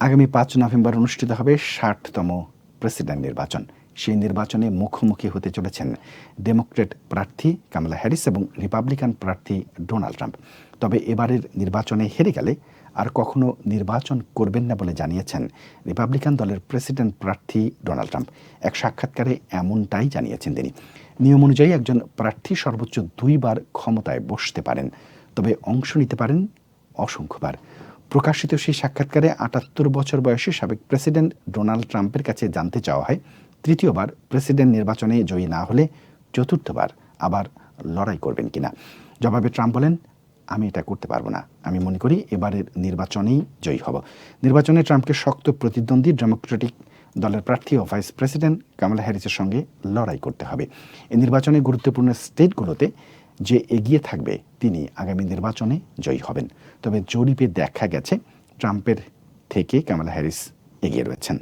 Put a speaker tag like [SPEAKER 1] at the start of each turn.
[SPEAKER 1] আগামী পাঁচ নভেম্বর অনুষ্ঠিত হবে ষাটতম প্রেসিডেন্ট নির্বাচন। সেই নির্বাচনে মুখোমুখি হতে চলেছেন ডেমোক্রেট প্রার্থী কামলা হ্যারিস এবং রিপাবলিকান প্রার্থী ডোনাল্ড ট্রাম্প। তবে এবারের নির্বাচনে হেরে গেলে আর কখনো নির্বাচন করবেন না বলে জানিয়েছেন রিপাবলিকান দলের প্রেসিডেন্ট প্রার্থী ডোনাল্ড ট্রাম্প। এক সাক্ষাৎকারে এমনটাই জানিয়েছেন তিনি। নিয়ম অনুযায়ী একজন প্রার্থী সর্বোচ্চ দুইবার ক্ষমতায় বসতে পারেন, তবে অংশ নিতে পারেন অসংখ্যবার। প্রকাশিত সেই সাক্ষাৎকারে আটাত্তর বছর বয়সী সাবেক প্রেসিডেন্ট ডোনাল্ড ট্রাম্পের কাছে জানতে চাওয়া হয়, তৃতীয়বার প্রেসিডেন্ট নির্বাচনে জয়ী না হলে চতুর্থবার আবার লড়াই করবেন কিনা। জবাবে ট্রাম্প বলেন, আমি এটা করতে পারব না। আমি মনে করি এবারের নির্বাচনেই জয়ী হব। নির্বাচনে ট্রাম্পকে শক্ত প্রতিদ্বন্দ্বী ডেমোক্রেটিক দলের প্রার্থী ও ভাইস প্রেসিডেন্ট কামালা হ্যারিসের সঙ্গে লড়াই করতে হবে। এই নির্বাচনে গুরুত্বপূর্ণ স্টেটগুলোতে যে এগিয়ে থাকবে, তিনি আগামী নির্বাচনে জয়ী হবেন। তবে জরিপে দেখা গেছে, ট্রাম্পের থেকে কামালা হ্যারিস এগিয়ে রয়েছেন।